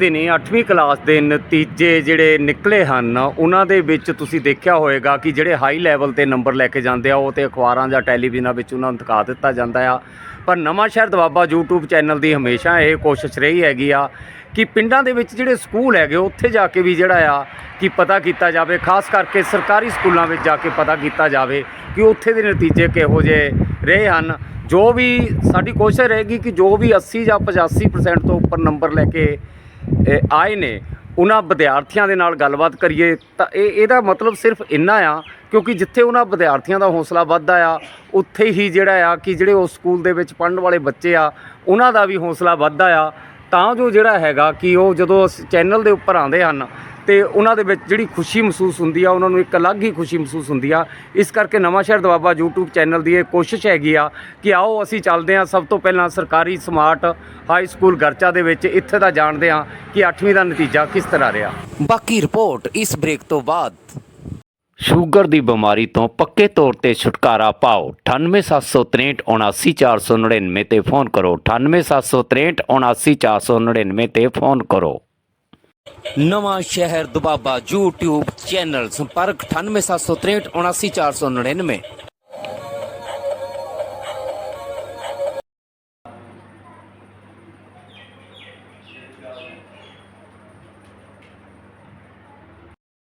ਦਿਨੀ 8ਵੀਂ ਕਲਾਸ ਦੇ ਨਤੀਜੇ ਜਿਹੜੇ ਨਿਕਲੇ ਹਨ, ਉਹਨਾਂ ਦੇ ਵਿੱਚ ਤੁਸੀਂ ਦੇਖਿਆ ਹੋਵੇਗਾ ਕਿ ਜਿਹੜੇ ਹਾਈ ਲੈਵਲ ਤੇ ਨੰਬਰ ਲੈ ਕੇ ਜਾਂਦੇ ਆ, ਉਹ ਤੇ ਅਖਬਾਰਾਂ ਜਾਂ ਟੈਲੀਵਿਜ਼ਨਾਂ ਵਿੱਚ ਉਹਨਾਂ ਨੂੰ ਦਿਖਾ ਦਿੱਤਾ ਜਾਂਦਾ ਆ। ਪਰ ਨਵਾਂ ਸ਼ਹਿਰ ਦਵਾਬਾ YouTube ਚੈਨਲ ਦੀ ਹਮੇਸ਼ਾ ਇਹ ਕੋਸ਼ਿਸ਼ ਰਹੀ ਹੈਗੀ ਆ ਕਿ ਪਿੰਡਾਂ ਦੇ ਵਿੱਚ ਜਿਹੜੇ ਸਕੂਲ ਹੈਗੇ, ਉੱਥੇ ਜਾ ਕੇ ਵੀ ਜਿਹੜਾ ਆ ਕਿ ਪਤਾ ਕੀਤਾ ਜਾਵੇ, ਖਾਸ ਕਰਕੇ ਸਰਕਾਰੀ ਸਕੂਲਾਂ ਵਿੱਚ ਜਾ ਕੇ ਪਤਾ ਕੀਤਾ ਜਾਵੇ ਕਿ ਉੱਥੇ ਦੇ ਨਤੀਜੇ ਕਿਹੋ ਜਿਹੇ ਰਹੇ ਹਨ। ਜੋ ਵੀ ਸਾਡੀ ਕੋਸ਼ਿਸ਼ ਰਹੇਗੀ ਕਿ ਜੋ ਵੀ 80 ਜਾਂ 85% ਤੋਂ ਉੱਪਰ ਨੰਬਰ ਲੈ ਕੇ ਆਏ ਨੇ, ਉਹਨਾਂ ਵਿਦਿਆਰਥੀਆਂ ਦੇ ਨਾਲ ਗੱਲਬਾਤ ਕਰੀਏ, ਤਾਂ ਇਹ ਇਹਦਾ ਮਤਲਬ ਸਿਰਫ ਇੰਨਾ ਆ, ਕਿਉਂਕਿ ਜਿੱਥੇ ਉਹਨਾਂ ਵਿਦਿਆਰਥੀਆਂ ਦਾ ਹੌਸਲਾ ਵੱਧਦਾ ਆ, ਉੱਥੇ ਹੀ ਜਿਹੜਾ ਆ ਕਿ ਜਿਹੜੇ ਉਸ ਸਕੂਲ ਦੇ ਵਿੱਚ ਪੜ੍ਹਨ ਵਾਲੇ ਬੱਚੇ ਆ, ਉਹਨਾਂ ਦਾ ਵੀ ਹੌਸਲਾ ਵੱਧਦਾ ਆ। ਤਾਂ ਜੋ ਜਿਹੜਾ ਹੈਗਾ ਕਿ ਉਹ ਜਦੋਂ ਚੈਨਲ ਦੇ ਉੱਪਰ ਆਉਂਦੇ ਹਨ ਤੇ ਉਹਨਾਂ ਦੇ ਵਿੱਚ ਜਿਹੜੀ ਖੁਸ਼ੀ ਮਹਿਸੂਸ ਹੁੰਦੀ ਆ ਉਹਨਾਂ ਨੂੰ ਇੱਕ ਅਲੱਗ ਹੀ ਖੁਸ਼ੀ ਮਹਿਸੂਸ ਹੁੰਦੀ ਆ। ਇਸ ਕਰਕੇ ਨਵਾਂ ਸ਼ਹਿਰ ਦਵਾਬਾ YouTube ਚੈਨਲ ਦੀ ਇਹ ਕੋਸ਼ਿਸ਼ ਹੈਗੀ ਆ ਕਿ ਆਓ ਅਸੀਂ ਚੱਲਦੇ ਹਾਂ ਸਭ ਤੋਂ ਪਹਿਲਾਂ ਸਰਕਾਰੀ ਸਮਾਰਟ ਹਾਈ ਸਕੂਲ ਗਰਚਾ ਦੇ ਵਿੱਚ ਇੱਥੇ ਦਾ ਜਾਣਦੇ ਹਾਂ ਕਿ 8ਵੀਂ ਦਾ ਨਤੀਜਾ ਕਿਸ ਤਰ੍ਹਾਂ ਰਿਹਾ। ਬਾਕੀ ਰਿਪੋਰਟ ਇਸ ਬ੍ਰੇਕ ਤੋਂ ਬਾਅਦ। ਸ਼ੂਗਰ ਦੀ ਬਿਮਾਰੀ ਤੋਂ ਪੱਕੇ ਤੌਰ ਤੇ ਛੁਟਕਾਰਾ ਪਾਓ। 9876379499 ਤੇ ਫੋਨ ਕਰੋ। 9876379499 ਤੇ ਫੋਨ ਕਰੋ। ਨਵਾਂ ਸ਼ਹਿਰ ਦੁਬਾਬਾ YouTube ਚੈਨਲ ਸੰਪਰਕ 9876379499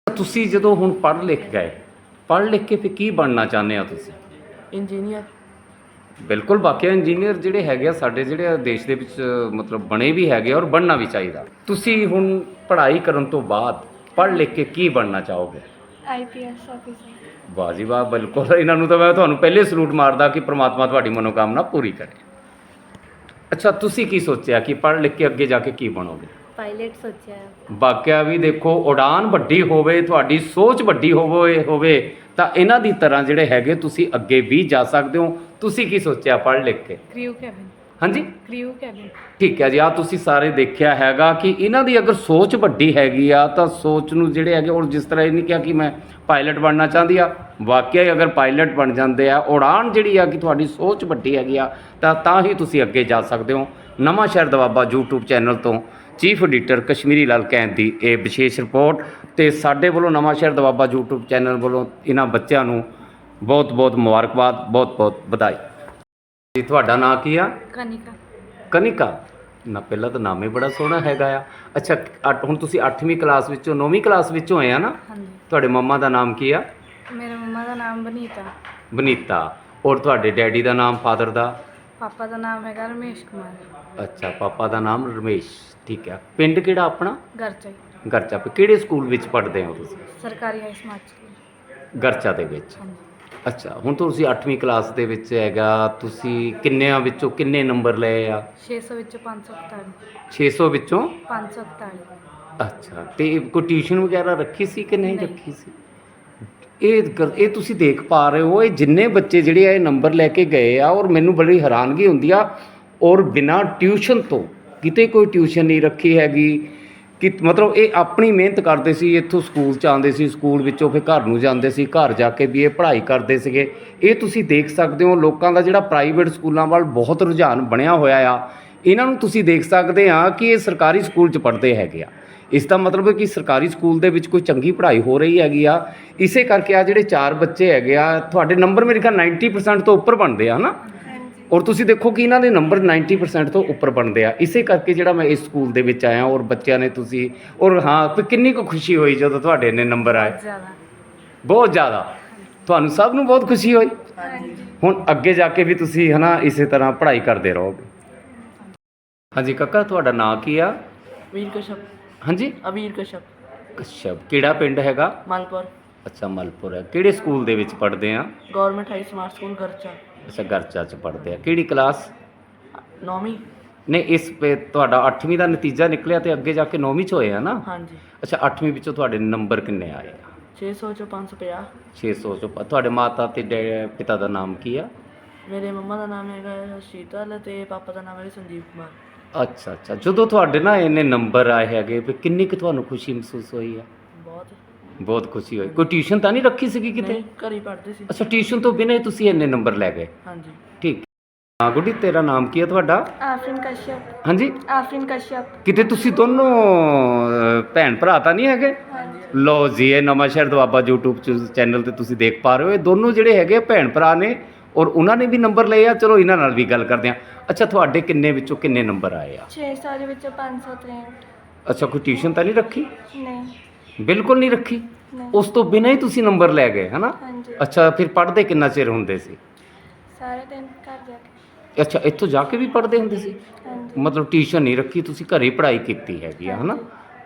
ਤੁਸੀਂ ਜਦੋਂ ਹੁਣ ਪੜ੍ਹ ਲਿਖ ਗਏ ਪੜ੍ਹ ਲਿਖ ਕੇ ਫਿਰ ਕੀ ਬਣਨਾ ਚਾਹੁੰਦੇ ਆ ਤੁਸੀਂ? ਇੰਜੀਨੀਅਰ ਬਿਲਕੁਲ ਬਾਕੀਆ ਇੰਜੀਨੀਅਰ ਜਿਹੜੇ ਹੈਗੇ ਆ ਸਾਡੇ ਜਿਹੜੇ ਆ ਦੇਸ਼ ਦੇ ਵਿੱਚ ਮਤਲਬ ਬਣੇ ਵੀ ਹੈਗੇ ਔਰ ਬਣਨਾ ਵੀ ਚਾਹੀਦਾ। ਤੁਸੀਂ ਹੁਣ ਪੜ੍ਹਾਈ ਕਰਨ ਤੋਂ ਬਾਅਦ ਪੜ੍ਹ ਲਿਖ ਕੇ ਕੀ ਬਣਨਾ ਚਾਹੋਗੇ? ਆਈਪੀਐਸ ਆਫੀਸਰ ਵਾਹ ਜੀ ਵਾਹ ਬਿਲਕੁਲ। ਇਹਨਾਂ ਨੂੰ ਤਾਂ ਮੈਂ ਤੁਹਾਨੂੰ ਪਹਿਲੇ ਸਲੂਟ ਮਾਰਦਾ ਕਿ ਪ੍ਰਮਾਤਮਾ ਤੁਹਾਡੀ ਮਨੋਕਾਮਨਾ ਪੂਰੀ ਕਰੇ। ਅੱਛਾ ਤੁਸੀਂ ਕੀ ਸੋਚਿਆ ਕਿ ਪੜ੍ਹ ਲਿਖ ਕੇ ਅੱਗੇ ਜਾ ਕੇ ਕੀ ਬਣੋਗੇ? ਪਾਇਲਟ ਸੋਚਿਆ। ਵਾਕਿਆ ਵੀ ਦੇਖੋ ਉਡਾਨ ਵੱਡੀ ਹੋਵੇ ਤੁਹਾਡੀ ਸੋਚ ਵੱਡੀ ਹੋਵੇ ਹੋਵੇ ਤਾਂ ਇਹਨਾਂ ਦੀ ਤਰ੍ਹਾਂ ਜਿਹੜੇ ਹੈਗੇ ਤੁਸੀਂ ਅੱਗੇ ਵੀ ਜਾ ਸਕਦੇ ਹੋ। ਤੁਸੀਂ ਕੀ ਸੋਚਿਆ ਪੜ੍ਹ ਲਿਖ ਕੇ? Crew cabin. ਹਾਂਜੀ? Crew cabin. ਠੀਕ ਹੈ ਜੀ ਆ ਤੁਸੀਂ ਸਾਰੇ ਦੇਖਿਆ ਹੈਗਾ ਕਿ ਇਹਨਾਂ ਦੀ ਅਗਰ ਸੋਚ ਵੱਡੀ ਹੈਗੀ ਆ ਤਾਂ ਸੋਚ ਨੂੰ ਜਿਹੜੇ ਹੈਗੇ ਔਰ ਜਿਸ ਤਰ੍ਹਾਂ ਇਹ ਨਹੀਂ ਕਿਹਾ ਕਿ ਮੈਂ ਪਾਇਲਟ ਬਣਨਾ ਚਾਹੁੰਦੀ ਆ ਵਾਕਿਆ ਹੀ ਅਗਰ ਪਾਇਲਟ ਬਣ ਜਾਂਦੇ ਆ ਉਡਾਨ ਜਿਹੜੀ ਆ ਕਿ ਤੁਹਾਡੀ ਸੋਚ ਵੱਡੀ ਹੈਗੀ ਆ ਤਾਂ ਤਾਂ ਹੀ ਤੁਸੀਂ ਅੱਗੇ ਜਾ ਸਕਦੇ ਹੋ। ਨਵਾਂ ਸ਼ਹਿਰ ਦਵਾਬਾ YouTube ਚੈਨਲ ਤੋਂ ਚੀਫ ਐਡੀਟਰ ਕਸ਼ਮੀਰੀ ਲਾਲ ਕੈਂਦ ਦੀ ਇਹ ਵਿਸ਼ੇਸ਼ ਰਿਪੋਰਟ ਤੇ ਸਾਡੇ ਵੱਲੋਂ ਨਵਾਂ ਸ਼ਹਿਰ ਦਵਾਬਾ YouTube ਚੈਨਲ ਵੱਲੋਂ ਇਹਨਾਂ ਬੱਚਿਆਂ ਨੂੰ ਬਹੁਤ ਬਹੁਤ ਮੁਬਾਰਕਬਾਦ ਬਹੁਤ ਬਹੁਤ ਵਧਾਈ। ਜੀ ਤੁਹਾਡਾ ਨਾਂ ਕੀ ਆ? ਕਨਿਕਾ। ਕਨਿਕਾ। ਨਾ ਪਹਿਲਾਂ ਤਾਂ ਨਾਮ ਹੀ ਬੜਾ ਸੋਹਣਾ ਹੈਗਾ ਆ। ਅੱਛਾ ਅੱਠ- ਹੁਣ ਤੁਸੀਂ 8ਵੀਂ ਕਲਾਸ ਵਿੱਚੋਂ 9ਵੀਂ ਕਲਾਸ ਵਿੱਚੋਂ ਆਏ ਆ ਨਾ? ਹਾਂਜੀ। ਤੁਹਾਡੇ ਮੰਮਾ ਦਾ ਨਾਮ ਕੀ ਆ? ਮੇਰੇ ਮੰਮਾ ਦਾ ਨਾਮ ਬਨੀਤਾ। ਬਨੀਤਾ। ਔਰ ਤੁਹਾਡੇ ਡੈਡੀ ਦਾ ਨਾਮ ਫਾਦਰ ਦਾ? ਪਾਪਾ ਦਾ ਨਾਮ ਹੈਗਾ ਰਮੇਸ਼ ਕੁਮਾਰ। ਅੱਛਾ ਪਾਪਾ ਦਾ ਨਾਮ ਰਮੇਸ਼ ਠੀਕ ਹੈ। ਪਿੰਡ ਕਿਹੜਾ ਆਪਣਾ? ਗਰਚਾ ਗਰਚਾ ਕਿਹੜੇ ਸਕੂਲ ਵਿੱਚ ਪੜ੍ਹਦੇ ਹੋ ਤੁਸੀਂ? ਸਰਕਾਰੀ ਹਾਈ ਸਕੂਲ। ਗਰਚਾ ਦੇ ਵਿੱਚ। ਅੱਛਾ ਹੁਣ ਤੁਸੀਂ 8ਵੀਂ ਕਲਾਸ ਦੇ ਵਿੱਚ ਹੈਗਾ ਤੁਸੀਂ ਕਿੰਨਿਆਂ ਵਿੱਚੋਂ ਕਿੰਨੇ ਨੰਬਰ ਲਏ ਆ? 600 ਵਿੱਚੋਂ 541 600 ਵਿੱਚੋਂ? 541 ਅੱਛਾ ਤੇ ਕੋਈ ਟਿਊਸ਼ਨ ਵਗੈਰਾ ਰੱਖੀ ਸੀ ਕਿ ਨਹੀਂ ਨਹੀਂ। ਰੱਖੀ ਸੀ? ਇਹ ਕਰ- ਇਹ ਤੁਸੀਂ ਦੇਖ ਪਾ ਰਹੇ ਹੋ, ਇਹ ਜਿੰਨੇ ਬੱਚੇ ਜਿਹੜੇ ਆ, ਇਹ ਨੰਬਰ ਲੈ ਕੇ ਗਏ ਆ ਔਰ ਮੈਨੂੰ ਬੜੀ ਹੈਰਾਨਗੀ ਹੁੰਦੀ ਆ ਔਰ ਬਿਨਾਂ ਟਿਊਸ਼ਨ ਤੋਂ ਕਿਤੇ ਕੋਈ ਟਿਊਸ਼ਨ ਨਹੀਂ ਰੱਖੀ ਹੈਗੀ। ਕਿ ਮਤਲਬ ਇਹ ਆਪਣੀ ਮਿਹਨਤ ਕਰਦੇ ਸੀ, ਇੱਥੋਂ ਸਕੂਲ ਚ ਆਉਂਦੇ ਸੀ, ਸਕੂਲ ਵਿੱਚੋਂ ਫਿਰ ਘਰ ਨੂੰ ਜਾਂਦੇ ਸੀ, ਘਰ ਜਾ ਕੇ ਵੀ ਇਹ ਪੜ੍ਹਾਈ ਕਰਦੇ ਸੀਗੇ। ਇਹ ਤੁਸੀਂ ਦੇਖ ਸਕਦੇ ਹੋ, ਲੋਕਾਂ ਦਾ ਜਿਹੜਾ ਪ੍ਰਾਈਵੇਟ ਸਕੂਲਾਂ ਵੱਲ ਬਹੁਤ ਰੁਝਾਨ ਬਣਿਆ ਹੋਇਆ ਆ। ਇਹਨਾਂ ਨੂੰ ਤੁਸੀਂ ਦੇਖ ਸਕਦੇ ਆ ਕਿ ਇਹ ਸਰਕਾਰੀ ਸਕੂਲ ਚ ਪੜ੍ਹਦੇ ਹੈਗੇ ਆ। ਇਸ ਦਾ ਮਤਲਬ ਹੈ ਕਿ ਸਰਕਾਰੀ ਸਕੂਲ ਦੇ ਵਿੱਚ ਕੋਈ ਚੰਗੀ ਪੜ੍ਹਾਈ ਹੋ ਰਹੀ ਹੈਗੀ ਆ। ਇਸੇ ਕਰਕੇ ਆ ਜਿਹੜੇ ਚਾਰ ਬੱਚੇ ਹੈਗੇ ਆ ਤੁਹਾਡੇ ਨੰਬਰ ਮੇਰੇ ਖਿਆਲ 90% ਤੋਂ ਉੱਪਰ ਬਣਦੇ ਆ ਹਨਾ? ਔਰ ਤੁਸੀਂ ਦੇਖੋ ਕਿ ਇਹਨਾਂ ਦੇ ਨੰਬਰ 90% ਤੋਂ ਉੱਪਰ ਬਣਦੇ ਆ। ਇਸੇ ਕਰਕੇ ਜਿਹੜਾ ਮੈਂ ਇਸ ਸਕੂਲ ਦੇ ਵਿੱਚ ਆਇਆ ਔਰ ਬੱਚਿਆਂ ਨੇ ਤੁਸੀਂ ਔਰ ਹਾਂ ਕਿੰਨੀ ਕੁ ਖੁਸ਼ੀ ਹੋਈ ਜਦੋਂ ਤੁਹਾਡੇ ਇੰਨੇ ਨੰਬਰ ਆਏ। ਜ਼ਿਆਦਾ। ਬਹੁਤ ਜ਼ਿਆਦਾ। ਤੁਹਾਨੂੰ ਸਭ ਨੂੰ ਬਹੁਤ ਖੁਸ਼ੀ ਹੋਈ। ਹੁਣ ਅੱਗੇ ਜਾ ਕੇ ਵੀ ਤੁਸੀਂ ਹਨਾ ਇਸੇ ਤਰ੍ਹਾਂ ਪੜ੍ਹਾਈ ਕਰਦੇ ਰਹੋਗੇ। ਹਾਂਜੀ ਕਾਕਾ ਤੁਹਾਡਾ ਨਾਂ ਕੀ ਆ? ਵੀਰ ਕਸ਼ਪ ਹਾਂਜੀ? ਅਵੀਰ ਕਸ਼ਪ। ਕਸ਼ਪ ਕਿਹੜਾ ਪਿੰਡ ਹੈਗਾ? ਮਲਪੁਰ। ਅੱਛਾ ਮਲਪੁਰ ਹੈ। ਕਿਹੜੇ ਸਕੂਲ ਦੇ ਵਿੱਚ ਪੜ੍ਹਦੇ ਆ? Government high smart school Garcha. ਅੱਛਾ ਗਰਚਾ ਚ ਪੜ੍ਹਦੇ ਆ। ਕਿਹੜੀ ਕਲਾਸ? ਨੌਵੀਂ। ਨਹੀਂ ਇਸ ਪੇ ਤੁਹਾਡਾ 8ਵੀਂ ਦਾ ਨਤੀਜਾ ਨਿਕਲਿਆ ਤੇ ਅੱਗੇ ਜਾ ਕੇ 9ਵੀਂ ਚ ਹੋਏ ਆ ਨਾ? ਹਾਂਜੀ। ਅੱਛਾ 8ਵੀਂ ਵਿੱਚੋਂ ਤੁਹਾਡੇ ਨੰਬਰ ਕਿੰਨੇ ਆਏ ਆ? 600 ਚੋਂ 550 600 ਚੋਂ ਪ- ਤੁਹਾਡੇ ਮਾਤਾ ਤੇ ਡੈ- ਪਿਤਾ ਦਾ ਨਾਮ ਕੀ ਆ? ਮੇਰੇ ਮੰਮਾ ਦਾ ਨਾਮ ਹੈਗਾ ਸ਼ੀਤਲ ਤੇ ਪਾਪਾ ਦਾ ਨਾਮ ਹੈ ਸੰਦੀਪ ਕੁਮਾਰ। ਅੱਛਾ ਅੱਛਾ। ਜਦੋਂ ਤੁਹਾਡੇ ਨਾ ਇੰਨੇ ਨੰਬਰ ਆਏ ਹੈਗੇ ਵੀ ਕਿੰਨੀ ਕੁ ਤੁਹਾਨੂੰ ਖੁਸ਼ੀ ਮਹਿਸੂਸ ਹੋਈ ਆ ਬਹੁਤ। ਬਹੁਤ ਖੁਸ਼ੀ ਹੋਈ। ਕੋਈ ਟਿਊਸ਼ਨ ਤਾਂ ਨਹੀਂ ਰੱਖੀ ਸੀਗੀ ਕਿਤੇ? ਨਹੀਂ ਘਰ ਹੀ ਪੜ੍ਹਦੇ ਸੀ। ਅੱਛਾ ਟਿਊਸ਼ਨ ਤੋਂ ਬਿਨਾਂ ਹੀ ਤੁਸੀਂ ਇੰਨੇ ਨੰਬਰ ਲੈ ਗਏ? ਹਾਂਜੀ। ਠੀਕ। ਹਾਂ ਗੁੱਡੀ ਤੇਰਾ ਨਾਮ ਕੀ ਹੈ ਤੁਹਾਡਾ? ਆਫਰੀਨ ਕਸ਼ਯਪ। ਹਾਂਜੀ? ਆਫਰੀਨ ਕਸ਼ਯਪ। ਕਿਤੇ ਤੁਸੀਂ ਦੋਨੋਂ ਅਹ, ਭੈਣ ਭਰਾ ਤਾਂ ਨਹੀਂ ਹੈਗੇ? ਹਾਂਜੀ। ਲੋ ਜੀ ਇਹ ਨਵਾਂ ਸ਼ਹਿਰ ਦਵਾਬਾ YouTube ਚ- ਚੈਨਲ ਤੇ ਤੁਸੀਂ ਦੇਖ ਪਾ ਰਹੇ ਹੋ। ਇਹ ਦੋਨੋਂ ਜਿਹੜੇ ਹੈਗੇ ਆ ਭੈਣ ਭਰਾ ਨੇ ਔਰ ਉਹਨਾਂ ਨੇ ਵੀ ਨੰਬਰ ਲਏ ਆ ਚਲੋ ਇਹਨਾਂ ਨਾਲ ਵੀ ਗੱਲ ਕਰਦੇ ਆ। ਅੱਛਾ ਤੁਹਾਡੇ ਕਿੰਨੇ ਵਿੱਚੋਂ ਕਿੰਨੇ ਨੰਬਰ ਆਏ ਆ? 600 ਦੇ ਵਿੱਚੋਂ 563 ਅੱਛਾ ਕੋਈ ਟਿਊਸ਼ਨ ਤਾਂ ਨਹੀਂ ਰੱਖੀ? ਨਹੀਂ। ਬਿਲਕੁਲ ਨਹੀਂ ਰੱਖੀ? ਨਹੀਂ। ਉਸ ਤੋਂ ਬਿਨਾਂ ਹੀ ਤੁਸੀਂ ਨੰਬਰ ਲੈ ਗਏ ਹਨਾ? ਹਾਂਜੀ। ਅੱਛਾ ਫਿਰ ਪੜ੍ਹਦੇ ਕਿੰਨਾ ਚਿਰ ਹੁੰਦੇ ਸੀ? ਸਾਰੇ ਦਿਨ ਘਰ ਜਾ ਕੇ। ਅੱਛਾ ਇੱਥੋਂ ਜਾ ਕੇ ਵੀ ਪੜ੍ਹਦੇ ਹੁੰਦੇ ਸੀ? ਹਾਂਜੀ। ਮਤਲਬ ਟਿਊਸ਼ਨ ਨਹੀਂ ਰੱਖੀ ਤੁਸੀਂ ਘਰੇ ਪੜ੍ਹਾਈ ਕੀਤੀ ਹੈਗੀ ਆ ਹਨਾ?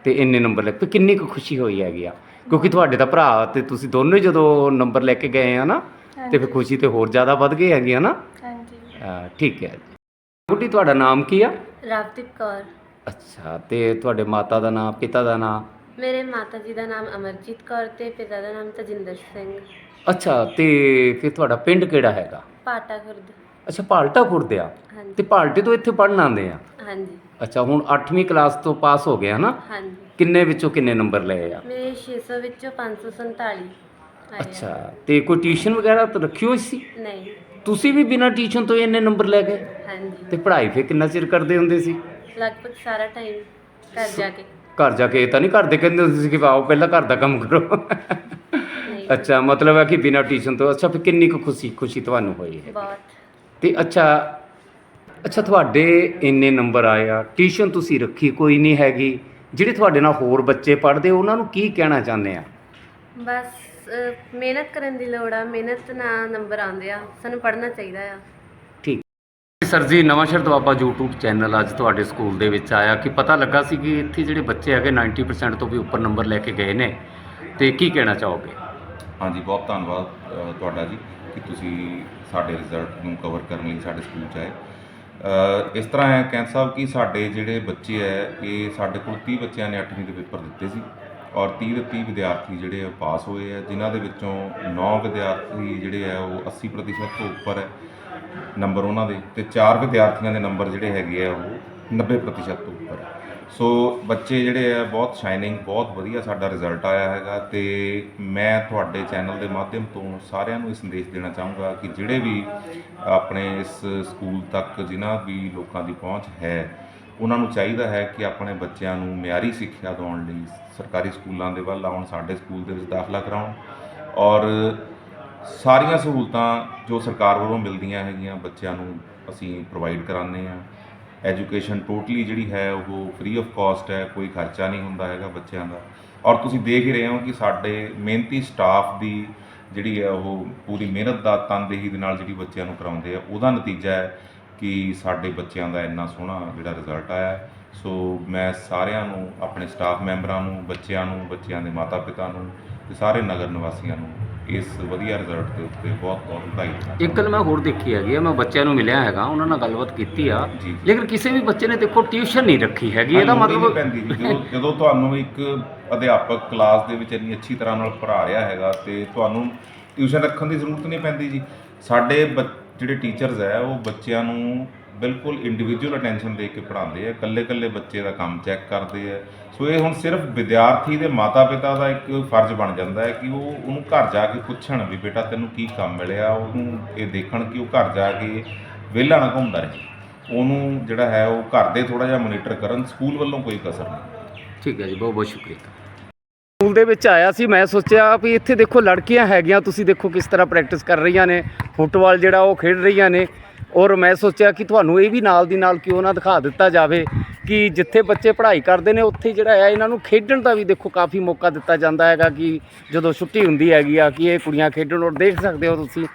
ਤੇ ਇੰਨੇ ਨੰਬਰ ਲੈ ਤੇ ਕਿੰਨੀ ਕੁ ਖੁਸ਼ੀ ਹੋਈ ਹੈਗੀ ਆ? ਕਿਉਂਕਿ ਤੁਹਾਡੇ ਦਾ ਭਰਾ ਤੇ ਤੁਸੀਂ ਦੋਨੋਂ ਹੀ ਜਦੋਂ ਨੰਬਰ ਲੈ ਕੇ ਗਏ ਆ ਨਾ ਤੇ ਫਿਰ ਖੁਸ਼ੀ ਤੇ ਹੋਰ ਜ਼ਿਆਦਾ ਵੱਧ ਗਈ ਹੈਗੀ ਆ ਨਾ ਹਾਂਜੀ। ਅਹ ਠੀਕ ਹੈ। ਗੁੱਡੀ ਤੁਹਾਡਾ ਨਾਮ ਕੀ ਆ? ਰਵਦੀਪ ਕੌਰ। ਅੱਛਾ ਤੇ ਤੁਹਾਡੇ ਮਾਤਾ ਦਾ ਨਾਮ ਪਿਤਾ ਦਾ ਨਾਮ? ਮੇਰੇ ਮਾਤਾ ਜੀ ਦਾ ਨਾਮ ਅਮਰਜੀਤ ਕੌਰ ਤੇ ਪਿਤਾ ਦਾ ਨਾਮ ਤਜਿੰਦਰ ਸਿੰਘ। ਅੱਛਾ ਤੇ ਫਿਰ ਤੁਹਾਡਾ ਪਿੰਡ ਕਿਹੜਾ ਹੈਗਾ? ਪਾਟਾ ਖੁਰਦ। ਅੱਛਾ ਪਾਲਟਾ ਖੁਰਦੇ ਆ? ਹਾਂਜੀ। ਤੇ ਪਾਲਟੇ ਤੋਂ ਇੱਥੇ ਪੜਨ ਆਉਂਦੇ ਆ? ਹਾਂਜੀ। ਅੱਛਾ ਹੁਣ 8ਵੀਂ ਕਲਾਸ ਤੋਂ ਪਾਸ ਹੋ ਗਏ ਹਨਾ? ਹਾਂਜੀ। ਕਿੰਨੇ ਵਿੱਚੋਂ ਕਿੰਨੇ ਨੰਬਰ ਲਏ ਆ? ਮੇਰੇ 600 ਵਿੱਚੋਂ 547 ਆਏ ਆ। ਅੱਛਾ ਤੇ ਕੋਈ ਟਿਊਸ਼ਨ ਵਗੈਰਾ ਤਾਂ ਰੱਖੀ ਹੋਈ ਸੀ? ਨਹੀਂ। ਤੁਸੀਂ ਵੀ ਬਿਨਾਂ ਟਿਊਸ਼ਨ ਤੋਂ ਹੀ ਇੰਨੇ ਨੰਬਰ ਲੈ ਗਏ? ਹਾਂਜੀ। ਤੇ ਪੜ੍ਹਾਈ ਫੇ ਕਿੰਨਾ ਚਿਰ ਕਰਦੇ ਹੁੰਦੇ ਸੀ? ਲਗਭਗ ਸਾਰਾ ਟਾਈਮ ਘਰ ਜਾ ਕੇ। ਘਰ ਜਾ ਕੇ ਇਹ ਤਾਂ ਨਹੀਂ ਘਰ ਦੇ ਕਹਿੰਦੇ ਹੁੰਦੇ ਸੀ ਕਿ ਆਓ ਪਹਿਲਾਂ ਘਰ ਦਾ ਕੰਮ ਕਰੋ। ਨਹੀਂ। ਅੱਛਾ ਮਤਲਬ ਹੈ ਕਿ ਬਿਨਾਂ ਟਿਊਸ਼ਨ ਤੋਂ। ਅੱਛਾ ਫਿਰ ਕਿੰਨੀ ਕੁ ਖੁਸ਼ੀ ਖੁਸ਼ੀ ਤੁਹਾਨੂੰ ਹੋਈ ਹੈ? ਬਹੁਤ। ਤੇ ਅੱਛਾ ਅੱਛਾ ਤੁਹਾਡੇ ਇੰਨੇ ਨੰਬਰ ਆਏ ਆ। ਟਿਊਸ਼ਨ ਤੁਸੀਂ ਰੱਖੀ ਕੋਈ ਨਹੀਂ ਹੈਗੀ। ਜਿਹੜੇ ਤੁਹਾਡੇ ਨਾਲ ਹੋਰ ਬੱਚੇ ਪੜ੍ਹਦੇ ਉਹਨਾਂ ਨੂੰ ਕੀ ਕਹਿਣਾ ਚਾਹੁੰਦੇ ਆ? ਬਸ ਮਿਹਨਤ ਕਰਨ ਦੀ ਲੋੜ ਆ ਮਿਹਨਤ ਨਾਲ ਨੰਬਰ ਆਉਂਦੇ ਆ ਸਾਨੂੰ ਪੜ੍ਹਨਾ ਚਾਹੀਦਾ ਆ। ਠੀਕ। ਸਰ ਜੀ ਨਵਾਂਸ਼ਹਿਰ ਦੁਆਬਾ YouTube ਚੈਨਲ ਅੱਜ ਤੁਹਾਡੇ ਸਕੂਲ ਦੇ ਵਿੱਚ ਆਇਆ ਕਿ ਪਤਾ ਲੱਗਾ ਸੀ ਕਿ ਇੱਥੇ ਜਿਹੜੇ ਬੱਚੇ ਹੈਗੇ 90% ਤੋਂ ਵੀ ਉੱਪਰ ਨੰਬਰ ਲੈ ਕੇ ਗਏ ਨੇ। ਤੇ ਕੀ ਕਹਿਣਾ ਚਾਹੋਗੇ? ਹਾਂਜੀ ਬਹੁਤ ਧੰਨਵਾਦ ਅ, ਤੁਹਾਡਾ ਜੀ ਕਿ ਤੁਸੀਂ ਸਾਡੇ ਰਿਜ਼ਲਟ ਨੂੰ ਕਵਰ ਕਰਨ ਲਈ ਸਾਡੇ ਸਕੂਲ 'ਚ ਆਏ। ਅ, ਇਸ ਤਰ੍ਹਾਂ ਹੈ ਕੈਂਤ ਸਾਹਿਬ ਕਿ ਸਾਡੇ ਜਿਹੜੇ ਬੱਚੇ ਹੈ ਇਹ ਸਾਡੇ ਕੋਲ 30 ਬੱਚਿਆਂ ਨੇ 8ਵੀਂ ਦੇ ਪੇਪਰ ਦਿੱਤੇ ਸੀ। ਔਰ 30 ਦੇ 30 ਵਿਦਿਆਰਥੀ ਜਿਹੜੇ ਆ, ਪਾਸ ਹੋਏ ਆ, ਜਿਨ੍ਹਾਂ ਦੇ ਵਿੱਚੋਂ 9 ਵਿਦਿਆਰਥੀ ਜਿਹੜੇ ਆ, ਉਹ 80% ਤੋਂ ਉੱਪਰ ਹੈ ਨੰਬਰ ਉਹਨਾਂ ਦੇ ਤੇ 4 ਵਿਦਿਆਰਥੀਆਂ ਦੇ ਨੰਬਰ ਜਿਹੜੇ ਹੈਗੇ ਆ, ਉਹ 90% ਤੋਂ ਉੱਪਰ ਸੋ ਬੱਚੇ ਜਿਹੜੇ ਆ, ਬਹੁਤ ਸ਼ਾਈਨਿੰਗ ਬਹੁਤ ਵਧੀਆ ਸਾਡਾ ਰਿਜ਼ਲਟ ਆਇਆ ਹੈਗਾ ਤੇ ਮੈਂ ਤੁਹਾਡੇ ਚੈਨਲ ਦੇ ਮਾਧਿਅਮ ਤੋਂ ਸਾਰਿਆਂ ਨੂੰ ਇਹ ਸੰਦੇਸ਼ ਦੇਣਾ ਚਾਹੂੰਗਾ ਕਿ ਜਿਹੜੇ ਵੀ ਆਪਣੇ ਇਸ ਸਕੂਲ ਤੱਕ ਜਿਨ੍ਹਾਂ ਵੀ ਲੋਕਾਂ ਦੀ ਪਹੁੰਚ ਹੈ ਉਹਨਾਂ ਨੂੰ ਚਾਹੀਦਾ ਹੈ ਕਿ ਆਪਣੇ ਬੱਚਿਆਂ ਨੂੰ ਮਿਆਰੀ ਸਿੱਖਿਆ ਦਿਵਾਉਣ ਲਈ ਸਰਕਾਰੀ ਸਕੂਲਾਂ ਦੇ ਵੱਲ ਆਉਣ, ਸਾਡੇ ਸਕੂਲ ਦੇ ਵਿੱਚ ਦਾਖਲਾ ਕਰਾਉਣ। ਔਰ ਸਾਰੀਆਂ ਸਹੂਲਤਾਂ ਜੋ ਸਰਕਾਰ ਵੱਲੋਂ ਮਿਲਦੀਆਂ ਹੈਗੀਆਂ ਬੱਚਿਆਂ ਨੂੰ ਅਸੀਂ ਪ੍ਰੋਵਾਈਡ ਕਰਾਉਂਦੇ ਆ ਐਜੂਕੇਸ਼ਨ ਟੋਟਲੀ ਜਿਹੜੀ ਹੈ ਉਹ ਫ੍ਰੀ ਆਫ ਕਾਸਟ ਹੈ, ਕੋਈ ਖਰਚਾ ਨਹੀਂ ਹੁੰਦਾ ਹੈਗਾ ਬੱਚਿਆਂ ਦਾ। ਔਰ ਤੁਸੀਂ ਦੇਖ ਹੀ ਰਹੇ ਹੋ ਕਿ ਸਾਡੇ ਮਿਹਨਤੀ ਸਟਾਫ ਦੀ ਜਿਹੜੀ ਹੈ ਉਹ ਪੂਰੀ ਮਿਹਨਤ ਦਾ ਤਨਦੇਹੀ ਦੇ ਨਾਲ ਜਿਹੜੀ ਬੱਚਿਆਂ ਨੂੰ ਕਰਾਉਂਦੇ ਆ, ਉਹਦਾ ਨਤੀਜਾ ਹੈ ਕਿ ਸਾਡੇ ਬੱਚਿਆਂ ਦਾ ਇੰਨਾ ਸੋਹਣਾ ਜਿਹੜਾ ਰਿਜ਼ਲਟ ਆਇਆ। ਸੋ ਮੈਂ ਸਾਰਿਆਂ ਨੂੰ ਆਪਣੇ ਸਟਾਫ ਮੈਂਬਰਾਂ ਨੂੰ ਬੱਚਿਆਂ ਨੂੰ ਬੱਚਿਆਂ ਦੇ ਮਾਤਾ-ਪਿਤਾ ਨੂੰ ਤੇ ਸਾਰੇ ਨਗਰ ਨਿਵਾਸੀਆਂ ਨੂੰ ਇਸ ਵਧੀਆ ਰਿਜ਼ਲਟ ਦੇ ਉੱਤੇ ਬਹੁਤ-ਬਹੁਤ ਵਧਾਈ ਦਿੰਦਾ ਇੱਕ ਗੱਲ ਮੈਂ ਹੋਰ ਦੇਖੀ ਹੈਗੀ ਆ ਮੈਂ ਬੱਚਿਆਂ ਨੂੰ ਮਿਲਿਆ ਹੈਗਾ ਉਹਨਾਂ ਨਾਲ ਗੱਲਬਾਤ ਕੀਤੀ ਆ ਜੀ। ਲੇਕਿਨ ਕਿਸੇ ਵੀ ਬੱਚੇ ਨੇ ਦੇਖੋ ਟਿਊਸ਼ਨ ਨਹੀਂ ਰੱਖੀ ਹੈਗੀ ਇਹਦਾ ਲੋੜ ਹੀ ਨਹੀਂ ਮਤਲਬ ਪੈਂਦੀ ਜੀ ਜਦੋਂ ਜਦੋਂ ਤੁਹਾਨੂੰ ਇੱਕ ਅਧਿਆਪਕ ਕਲਾਸ ਦੇ ਵਿੱਚ ਇੰਨੀ ਅੱਛੀ ਤਰ੍ਹਾਂ ਨਾਲ ਪੜ੍ਹਾ ਰਿਹਾ ਹੈਗਾ ਤੇ ਤੁਹਾਨੂੰ ਟਿਊਸ਼ਨ ਰੱਖਣ ਦੀ ਜ਼ਰੂਰਤ ਨਹੀਂ ਪੈਂਦੀ ਜੀ ਸਾਡੇ ਬ- ਜਿਹੜੇ ਟੀਚਰਸ ਹੈ, ਉਹ ਬੱਚਿਆਂ ਨੂੰ ਬਿਲਕੁਲ ਇੰਡੀਵਿਜੂਅਲ ਅਟੈਂਸ਼ਨ ਦੇ ਕੇ ਪੜ੍ਹਾਉਂਦੇ ਆ, ਇਕੱਲੇ-ਇਕੱਲੇ ਬੱਚੇ ਦਾ ਕੰਮ ਚੈੱਕ ਕਰਦੇ ਆ। ਸੋ ਇਹ ਹੁਣ ਸਿਰਫ ਵਿਦਿਆਰਥੀ ਦੇ ਮਾਤਾ-ਪਿਤਾ ਦਾ ਇੱਕ ਫਰਜ਼ ਬਣ ਜਾਂਦਾ ਹੈ ਕਿ ਉਹ ਉਹਨੂੰ ਘਰ ਜਾ ਕੇ ਪੁੱਛਣ ਵੀ ਬੇਟਾ ਤੈਨੂੰ ਕੀ ਕੰਮ ਮਿਲਿਆ? ਉਹਨੂੰ ਇਹ ਦੇਖਣ ਕਿ ਉਹ ਘਰ ਜਾ ਕੇ ਵਿਹਲਾ ਨਾ ਘੁੰਮਦਾ ਰਹੇ। ਉਹਨੂੰ ਜਿਹੜਾ ਹੈ, ਉਹ ਘਰ ਦੇ ਥੋੜਾ ਜਿਹਾ ਮੋਨੀਟਰ ਕਰਨ ਸਕੂਲ ਵੱਲੋਂ ਕੋਈ ਕਸਰ ਨਹੀਂ। ਠੀਕ ਹੈ ਜੀ ਬਹੁਤ ਬਹੁਤ ਸ਼ੁਕਰੀਆ। ਦੇ ਵਿੱਚ ਆਇਆ ਸੀ, ਮੈਂ ਸੋਚਿਆ ਵੀ ਇੱਥੇ ਦੇਖੋ ਲੜਕੀਆਂ ਹੈਗੀਆਂ, ਤੁਸੀਂ ਦੇਖੋ ਕਿਸ ਤਰ੍ਹਾਂ ਪ੍ਰੈਕਟਿਸ ਕਰ ਰਹੀਆਂ ਨੇ, ਫੁੱਟਬਾਲ ਜਿਹੜਾ ਉਹ ਖੇਡ ਰਹੀਆਂ ਨੇ। ਔਰ ਮੈਂ ਸੋਚਿਆ ਕਿ ਤੁਹਾਨੂੰ ਇਹ ਵੀ ਨਾਲ ਦੀ ਨਾਲ ਕਿਉਂ ਨਾ ਦਿਖਾ ਦਿੱਤਾ ਜਾਵੇ ਕਿ ਜਿੱਥੇ ਬੱਚੇ ਪੜ੍ਹਾਈ ਕਰਦੇ ਨੇ, ਉੱਥੇ ਜਿਹੜਾ ਹੈ ਇਹਨਾਂ ਨੂੰ ਖੇਡਣ ਦਾ ਵੀ ਦੇਖੋ ਕਾਫੀ ਮੌਕਾ ਦਿੱਤਾ ਜਾਂਦਾ ਹੈਗਾ ਕਿ ਜਦੋਂ ਛੁੱਟੀ ਹੁੰਦੀ ਹੈਗੀ ਆ, ਕਿ ਇਹ ਕੁੜੀਆਂ ਖੇਡਣ, ਔਰ ਦੇਖ ਸਕਦੇ ਹੋ ਤੁਸੀਂ